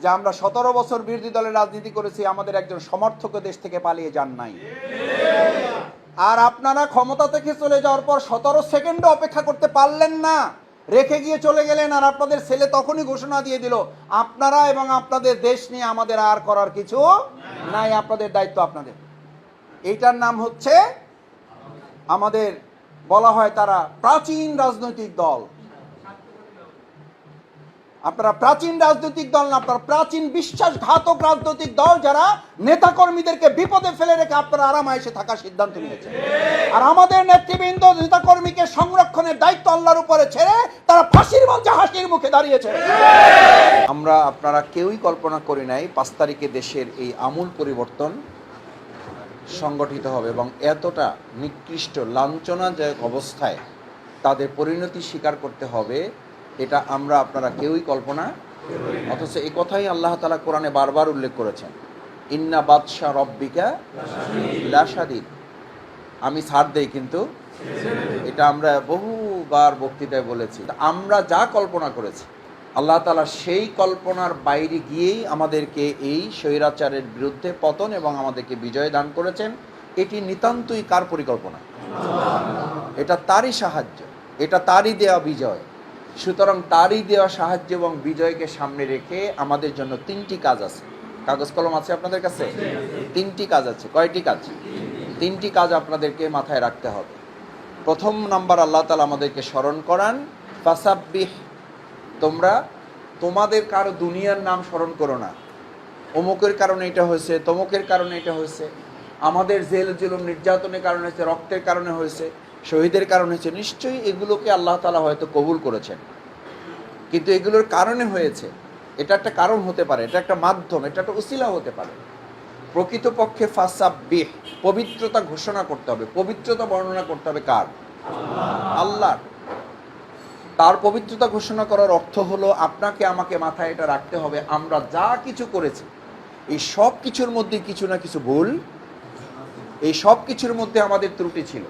যে আমরা সতেরো বছর বিরোধী দলের রাজনীতি করেছি, আমাদের একজন সমর্থক দেশ থেকে পালিয়ে যান নাই। আর আপনারা ক্ষমতা থেকে চলে যাওয়ার পর সতেরো সেকেন্ডও অপেক্ষা করতে পারলেন না। রেখে গিয়ে চলে গেলেন আর আপনাদের ছেলে তখনই ঘোষণা দিয়ে দিল, আপনারা এবং আপনাদের দেশ নিয়ে আমাদের আর করার কিছু নাই। আপনাদের দায়িত্ব আপনাদের। এইটার নাম হচ্ছে, আমাদের বলা হয় তারা প্রাচীন রাজনৈতিক দল। আপনারা প্রাচীন রাজনৈতিক দল না, আপনারা প্রাচীন বিশ্বাসঘাতক রাজনৈতিক দল যারা নেতাকর্মীদেরকে বিপদে ফেলে রেখে আপনারা আরামে এসে থাকার সিদ্ধান্ত নিয়েছেন। আর আমাদের নেতৃবৃন্দ নেতাকর্মীকে সংরক্ষণের দায়িত্ব আল্লাহর উপরে ছেড়ে তারা ফাঁসির মঞ্চে হাসির মুখে দাঁড়িয়েছে আমরা আপনারা কেউই কল্পনা করি নাই পাঁচ তারিখে দেশের এই আমূল পরিবর্তন সংগঠিত হবে এবং এতটা নিকৃষ্ট লাঞ্ছনাজনক অবস্থায় তাদের পরিণতি স্বীকার করতে হবে এটা আমরা আপনারা কেউই কল্পনা অথচ এই কথাই আল্লাহ তালা কোরআনে বারবার উল্লেখ করেছেন। ইন্না বাদশাহ রব্বিকা লাসাদিদ আমি ছাড় দেই কিন্তু এটা আমরা বহুবার বক্তৃতায় বলেছি। আমরা যা কল্পনা করেছি, আল্লাহ তালা সেই কল্পনার বাইরে গিয়েই আমাদেরকে এই স্বৈরাচারের বিরুদ্ধে পতন এবং আমাদেরকে বিজয় দান করেছেন। এটি নিতান্তই কার পরিকল্পনা? এটা তারই সাহায্য, এটা তারই দেওয়া বিজয়। সুতরাং তারই দেওয়া সাহায্য এবং বিজয়কে সামনে রেখে আমাদের জন্য তিনটি কাজ আছে। কাগজ কলম আছে আপনাদের কাছে? তিনটি কাজ আছে। কয়টি কাজ? তিনটি কাজ আপনাদেরকে মাথায় রাখতে হবে। প্রথম নাম্বার আল্লাহ তালা আমাদেরকে স্মরণ করান, ফাসাব্বিহ তোমরা তোমাদের কারও দুনিয়ার নাম স্মরণ করো না। অমুকের কারণে এটা হয়েছে, তমুকের কারণে এটা হয়েছে। আমাদের জেল জুলুম নির্যাতনের কারণে হয়েছে, রক্তের কারণে হয়েছে। শহীদের কারণ হয়েছে, নিশ্চয়ই এগুলোকে আল্লাহ তালা হয়তো কবুল করেছেন। কিন্তু এগুলোর কারণে হয়েছে, এটা একটা কারণ হতে পারে, এটা একটা মাধ্যম, এটা একটা উসিলা হতে পারে। প্রকৃতপক্ষে ফাসাব্বিহ, পবিত্রতা ঘোষণা করতে হবে, পবিত্রতা বর্ণনা করতে হবে কার? আল্লাহ তার পবিত্রতা ঘোষণা করার অর্থ হলো আপনাকে, আমাকে মাথায় এটা রাখতে হবে, আমরা যা কিছু করেছি, এই সব কিছুর মধ্যে কিছু না কিছু ভুল, এই সব কিছুর মধ্যে আমাদের ত্রুটি ছিল।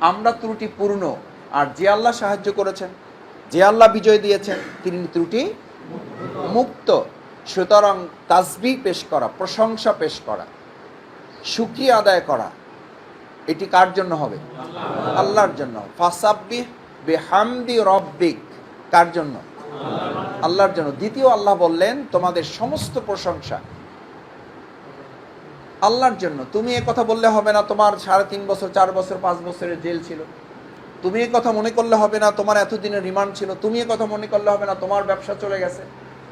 আমরা ত্রুটি পূর্ণ। আর যে আল্লাহ সাহায্য করেছেন, যে আল্লাহ বিজয় দিয়েছেন, তিনি ত্রুটি মুক্ত। সুতরাং তাসবি পেশ করা, প্রশংসা পেশ করা, সুখী আদায় করা, এটি কার জন্য হবে? আল্লাহর জন্য ফাসাব্বি বেহামদি রব্বিক। কার জন্য? আল্লাহর জন্য। দ্বিতীয় আল্লাহ বললেন, তোমাদের সমস্ত প্রশংসা আল্লাহর জন্য। তুমি এ কথা বললে হবে না তোমার সাড়ে তিন বছর, চার বছর, পাঁচ বছরের জেল ছিল। তুমি এ কথা মনে করলে হবে না তোমার এতদিনের রিমান্ড ছিল। তুমি এ কথা মনে করলে হবে না তোমার ব্যবসা চলে গেছে।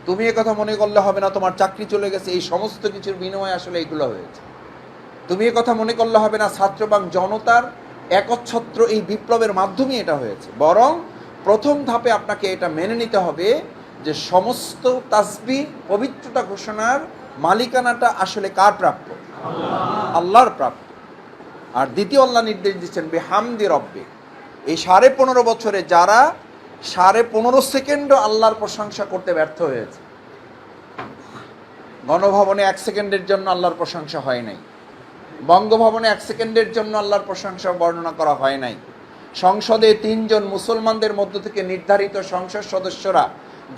তুমি এ কথা মনে করলে হবে না তোমার চাকরি চলে গেছে। এই সমস্ত কিছুর বিনিময়ে আসলে এইগুলো হয়েছে। তুমি এ কথা মনে করলে হবে না ছাত্র এবং জনতার একচ্ছত্র এই বিপ্লবের মাধ্যমে এটা হয়েছে। বরং প্রথম ধাপে আপনাকে এটা মেনে নিতে হবে যে সমস্ত তাসবি, পবিত্রতা ঘোষণার মালিকানাটা আসলে কার প্রাপ্য? আল্লাহর প্রাপ্য আর দ্বিতীয় আল্লাহ নির্দেশ দিচ্ছেন বে বেহামদি রব্বে। এই সাড়ে পনেরো বছরে যারা সাড়ে পনেরো সেকেন্ডও আল্লাহর প্রশংসা করতে ব্যর্থ হয়েছে, গণভবনে এক সেকেন্ডের জন্য আল্লাহর প্রশংসা হয় নাই, বঙ্গভবনে এক সেকেন্ডের জন্য আল্লাহর প্রশংসা বর্ণনা করা হয় নাই, সংসদে তিনজন মুসলমানদের মধ্য থেকে নির্ধারিত সংসদ সদস্যরা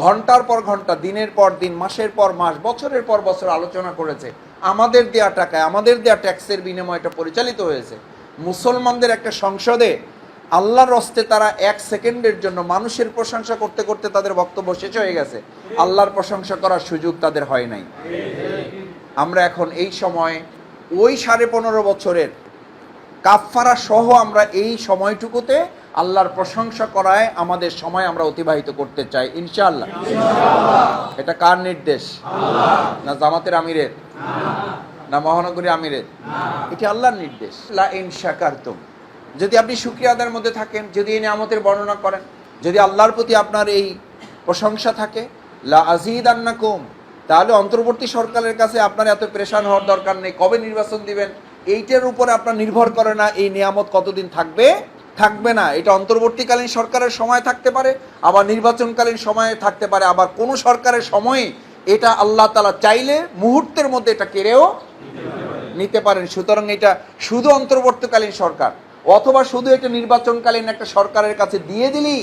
ঘণ্টার পর ঘণ্টা, দিনের পর দিন, মাসের পর মাস, বছরের পর বছর আলোচনা করেছে আমাদের দেয়া টাকায়, আমাদের দেয়া ট্যাক্সের বিনিময়টা পরিচালিত হয়েছে। মুসলমানদের একটা সংসদে আল্লাহর রস্তে তারা এক সেকেন্ডের জন্য মানুষের প্রশংসা করতে করতে তাদের বক্তব্য শেষ হয়ে গেছে। আল্লাহর প্রশংসা করার সুযোগ তাদের হয় নাই। আমরা এখন এই সময়, ওই সাড়ে পনেরো বছরের কাফফারা সহ আমরা এই সময়টুকুতে আল্লাহর প্রশংসা করায় আমাদের সময় আমরা অতিবাহিত করতে চাই, ইনশাআল্লাহ। এটা কার নির্দেশ? না জামাতের আমিরের? না মহানগরী আমিরের? এটি আল্লাহর নির্দেশ। লা ইন যদি আপনি শুক্রিয়া আদায়ের মধ্যে থাকেন, যদি এই নিয়ামতের বর্ণনা করেন, যদি আল্লাহর প্রতি আপনার এই প্রশংসা থাকে, লা আজিদ আন্নাকুম তাহলে অন্তর্বর্তী সরকারের কাছে আপনার এত প্রেশান হওয়ার দরকার নেই। কবে নির্বাচন দিবেন? এইটার উপরে আপনার নির্ভর করে না এই নিয়ামত কতদিন থাকবে? থাকবে না। এটা অন্তর্বর্তীকালীন সরকারের সময় থাকতে পারে, আবার নির্বাচনকালীন সময়ে থাকতে পারে। আবার কোনো সরকারের সময়ে এটা আল্লাহ তালা চাইলে মুহূর্তের মধ্যে এটা কেড়েও নিতে পারেন। সুতরাং এটা শুধু অন্তর্বর্তীকালীন সরকার, অথবা শুধু এটা নির্বাচনকালীন একটা সরকারের কাছে দিয়ে দিলেই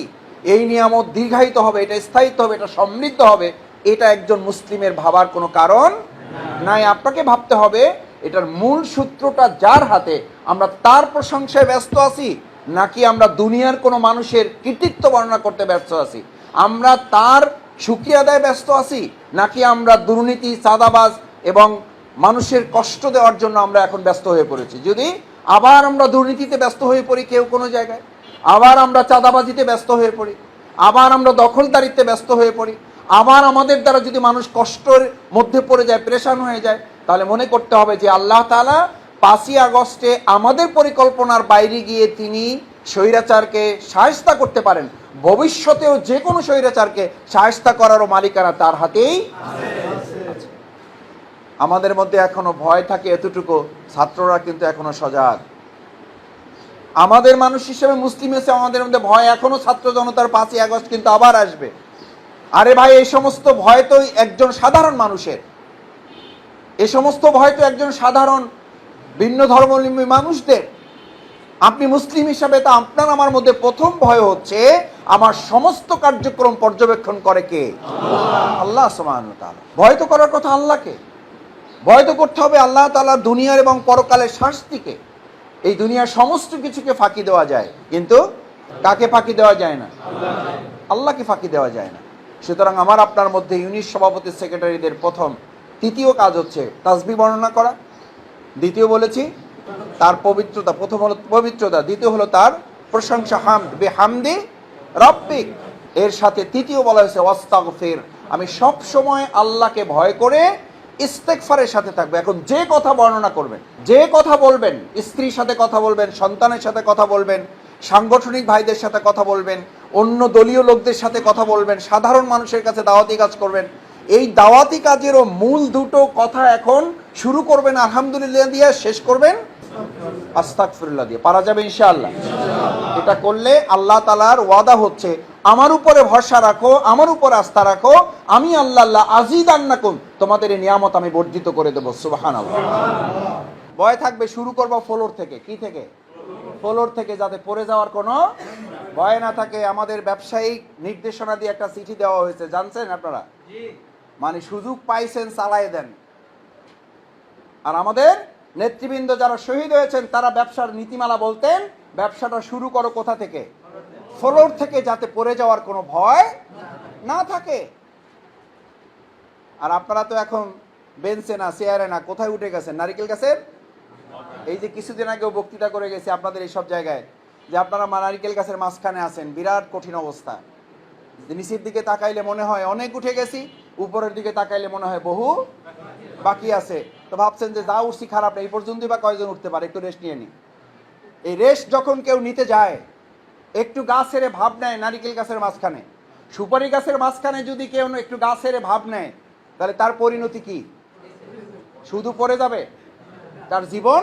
এই নিয়ামত দীর্ঘায়িত হবে, এটা স্থায়িত্ব হবে, এটা সমৃদ্ধ হবে, এটা একজন মুসলিমের ভাবার কোনো কারণ নাই। আপনাকে ভাবতে হবে, এটার মূল সূত্রটা যার হাতে, আমরা তার প্রশংসায় ব্যস্ত আছি নাকি আমরা দুনিয়ার কোনো মানুষের কৃতিত্ব বর্ণনা করতে ব্যস্ত আছি? আমরা তার সুক্রিয়া আদায় ব্যস্ত আছি? নাকি আমরা দুর্নীতি, চাঁদাবাজ এবং মানুষের কষ্ট দেওয়ার জন্য আমরা এখন ব্যস্ত হয়ে পড়েছি? যদি আবার আমরা দুর্নীতিতে ব্যস্ত হয়ে পড়ি কেউ কোনো জায়গায়, আবার আমরা চাঁদাবাজিতে ব্যস্ত হয়ে পড়ি, আবার আমরা দখলদারিত্বে ব্যস্ত হয়ে পড়ি, আবার আমাদের দ্বারা যদি মানুষ কষ্টের মধ্যে পড়ে যায়, প্রেশান হয়ে যায়, তাহলে মনে করতে হবে যে আল্লাহ তাআলা পাঁচই আগস্টে আমাদের পরিকল্পনার বাইরে গিয়ে তিনি স্বৈরাচারকে সায়স্তা করতে পারেন। ভবিষ্যতেও যে কোনো স্বৈরাচারকে সায়স্তা করারও মালিকানা তার হাতেই। আমাদের মধ্যে এখনও ভয় থাকে এতটুকু, ছাত্ররা কিন্তু এখনও সজাগ। আমাদের মানুষ হিসেবে মুসলিম এসে আমাদের মধ্যে ভয় এখনও ছাত্র জনতার পাঁচই আগস্ট কিন্তু আবার আসবে। আরে ভাই, এই সমস্ত ভয় তো একজন সাধারণ মানুষের। এ সমস্ত ভয় তো একজন সাধারণ ভিন্ন ধর্মাবলম্বী মানুষদের। আপনি মুসলিম হিসাবে তা আপনার আমার মধ্যে প্রথম ভয় হচ্ছে আমার সমস্ত কার্যক্রম পর্যবেক্ষণ করে কে? আল্লাহ। সমান ভয় তো করার কথা আল্লাহকে। ভয় তো করতে হবে আল্লাহ তাআলা দুনিয়ার এবং পরকালের শাস্তিকে। এই দুনিয়ার সমস্ত কিছুকে ফাঁকি দেওয়া যায়। কিন্তু কাকে ফাঁকি দেওয়া যায় না? আল্লাহকে ফাঁকি দেওয়া যায় না। সুতরাং আমার আপনার মধ্যে ইউনিট সভাপতি সেক্রেটারিদের প্রথম তৃতীয় কাজ হচ্ছে তাসবি বর্ণনা করা। দ্বিতীয় বলেছি, তার পবিত্রতা, প্রথম হলো পবিত্রতা, দ্বিতীয় হলো তার প্রশংসা, হামদ বে হামদি রব্বিক। এর সাথে তৃতীয় বলা হয়েছে, ওয়াস্তাগফির। আমি সব সময় আল্লাহকে ভয় করে ইস্তেকফারের সাথে থাকবে। এখন যে কথা বর্ণনা করবেন, যে কথা বলবেন, স্ত্রীর সাথে কথা বলবেন, সন্তানের সাথে কথা বলবেন, সাংগঠনিক ভাইদের সাথে কথা বলবেন, অন্য দলীয় লোকদের সাথে কথা বলবেন, সাধারণ মানুষের কাছে দাওয়াতি কাজ করবেন, এই দাওয়াতি কাজেরও মূল দুটো কথা এখন শুরু করবেন আলহামদুলিল্লাহ দিয়ে শেষ করবেন। আস্তাকফিরুল্লাহ দিয়ে পারা যাবে ইনশাআল্লাহ। এটা করলে আল্লাহ তালার ওয়াদা হচ্ছে আমার উপরে ভরসা রাখো আমার উপর আস্থা রাখো আমি আল্লাহ আল্লাহ আজিদ আন্নাকুম তোমাদের এই নিয়ামত আমি বর্ধিত করে দেবো সুবাহান ভয় থাকবে শুরু করব ফ্লোর থেকে কি থেকে? ফ্লোর থেকে যাতে পড়ে যাওয়ার কোনো ভয় না থাকে। আমাদের ব্যবসায়িক নির্দেশনা দিয়ে একটা চিঠি দেওয়া হয়েছে জানছেন আপনারা? মানে সুযোগ পাইছেন চালাই দেন। আর আমাদের নেতৃবৃন্দ যারা শহীদ হয়েছেন, তারা ব্যবসার নীতিমালা বলতেন, ব্যবসাটা শুরু করো কোথা থেকে? ফ্লোর থেকে যাতে পড়ে যাওয়ার কোনো ভয় না থাকে। আর আপনারা তো এখন বেঞ্চে না, চেয়ারে না, কোথায় উঠে গেছেন? নারিকেল গাছের? এই যে কিছুদিন আগেও বক্তৃতা করে গেছি আপনাদের এই সব জায়গায়, যে আপনারা নারিকেল গাছের মাঝখানে আছেন, বিরাট কঠিন অবস্থা। নিচের দিকে তাকাইলে মনে হয় অনেক উঠে গেছি উপরের দিকে তাকাইলে মনে হয় বহু বাকি আছে। তো ভাবছেন যে যা উঠছি খারাপ না, এই পর্যন্তই বা কয়জন উঠতে পারে? একটু রেস্ট নিয়ে নি এই রেস্ট যখন কেউ নিতে যায়, একটু গাছ ছেড়ে ভাব নেয় নারিকেল গাছের মাঝখানে। সুপারি গাছের মাঝখানে যদি কেউ একটু গাছ ছেড়ে ভাব নেয়, তাহলে তার পরিণতি কি? শুধু পড়ে যাবে? তার জীবন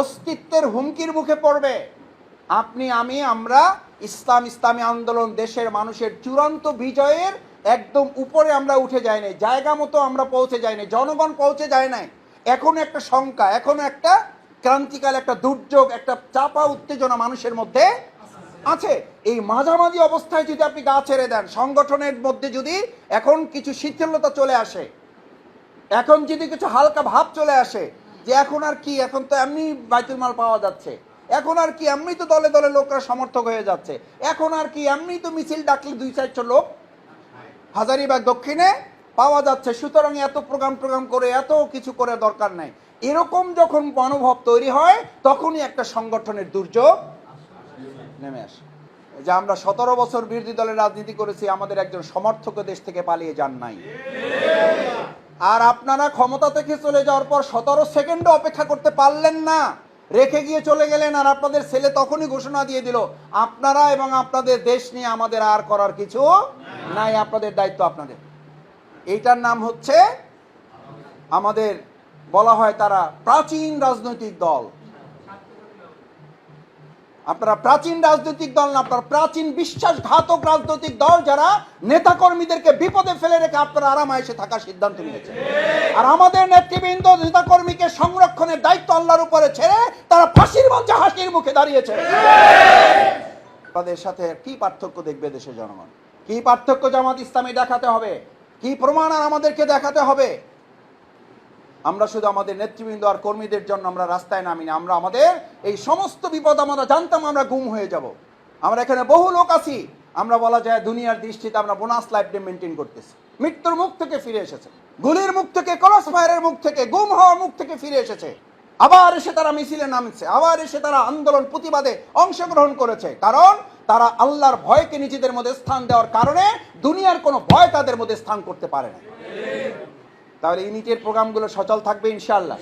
অস্তিত্বের হুমকির মুখে পড়বে। আপনি, আমি, আমরা ইসলাম, ইসলামী আন্দোলন দেশের মানুষের চূড়ান্ত বিজয়ের একদম উপরে আমরা উঠে যাই নাই, জায়গা মতো আমরা পৌঁছে যাই নাই, জনগণ পৌঁছে যায় নাই। এখনও একটা শঙ্কা, এখনও একটা ক্রান্তিকাল, একটা দুর্যোগ, একটা চাপা, উত্তেজনা মানুষের মধ্যে আছে। এই মাঝামাঝি অবস্থায় যদি আপনি গা ছেড়ে দেন, সংগঠনের মধ্যে যদি এখন কিছু শিথিলতা চলে আসে, এখন যদি কিছু হালকা ভাব চলে আসে, যে এখন আর কি, এখন তো এমনি বাইতুল মাল পাওয়া যাচ্ছে, এখন আর কি, এমনি তো দলে দলে লোকরা সমর্থক হয়ে যাচ্ছে, এখন আর কি, এমনি তো মিছিল ডাকলে দুই চারশো লোক হাজারিবাগ দক্ষিণে পাওয়া যাচ্ছে। সুতরাং এত প্রোগ্রাম প্রোগ্রাম করে, এত কিছু করে দরকার নাই। এরকম যখন মনোভাব তৈরি হয়, তখনই একটা সংগঠনের দুর্যোগ নেমে আসে। যে আমরা সতেরো বছর বিরোধী দলের রাজনীতি করেছি, আমাদের একজন সমর্থক দেশ থেকে পালিয়ে যান নাই। আর আপনারা ক্ষমতা থেকে চলে যাওয়ার পর সতেরো সেকেন্ডও অপেক্ষা করতে পারলেন না। রেখে গিয়ে চলে গেলেন আর আপনাদের ছেলে তখনই ঘোষণা দিয়ে দিল, আপনারা এবং আপনাদের দেশ নিয়ে আমাদের আর করার কিছু নাই, আপনাদের দায়িত্ব আপনাদের। এইটার নাম হচ্ছে আমাদের বলা হয় তারা প্রাচীন রাজনৈতিক দল। আপনারা প্রাচীন রাজনৈতিক দল না, আপনারা প্রাচীন বিশ্বাসঘাতক রাজনৈতিক দল যারা নেতাকর্মীদেরকে বিপদে ফেলে রেখে আপনারা আরামায়েসে থাকার সিদ্ধান্ত নিয়েছে আর আমাদের নেতৃবৃন্দ, নেতাকর্মীকে সংরক্ষণের দায়িত্ব আল্লাহর উপরে ছেড়ে তারা ফাঁসির মঞ্চে হাসির মুখে দাঁড়িয়েছে। তাদের সাথে কি পার্থক্য দেখবে দেশের জনগণ? কি পার্থক্য জামাত ইসলামী দেখাতে হবে? কি প্রমাণ আর আমাদেরকে দেখাতে হবে? আমরা শুধু আমাদের নেতৃবৃন্দ আর কর্মীদের জন্য আমরা রাস্তায় নামি না, আমরা আমাদের এই সমস্ত বিপদ আমরা জানতাম, আমরা গুম হয়ে যাব। আমরা এখানে বহু লোক আছি, আমরা বলা যায় দুনিয়ার দৃষ্টিতে আমরা বোনাস লাইফ মেনটেন করতেছি। মৃত্যুর মুখ থেকে ফিরে এসেছে, গুলির মুখ থেকে, ক্রস ফায়ারের মুখ থেকে, গুম হওয়ার মুখ থেকে ফিরে এসেছে। আবার এসে তারা মিছিলে নামছে, আবার এসে তারা আন্দোলন প্রতিবাদে অংশগ্রহণ করেছে, কারণ তারা আল্লাহর ভয়কে নিজেদের মধ্যে স্থান দেওয়ার কারণে দুনিয়ার কোনো ভয় তাদের মধ্যে স্থান করতে পারে না। তাহলে ইউনিটের প্রোগ্রামগুলো সচল থাকবে ইনশাআল্লাহ।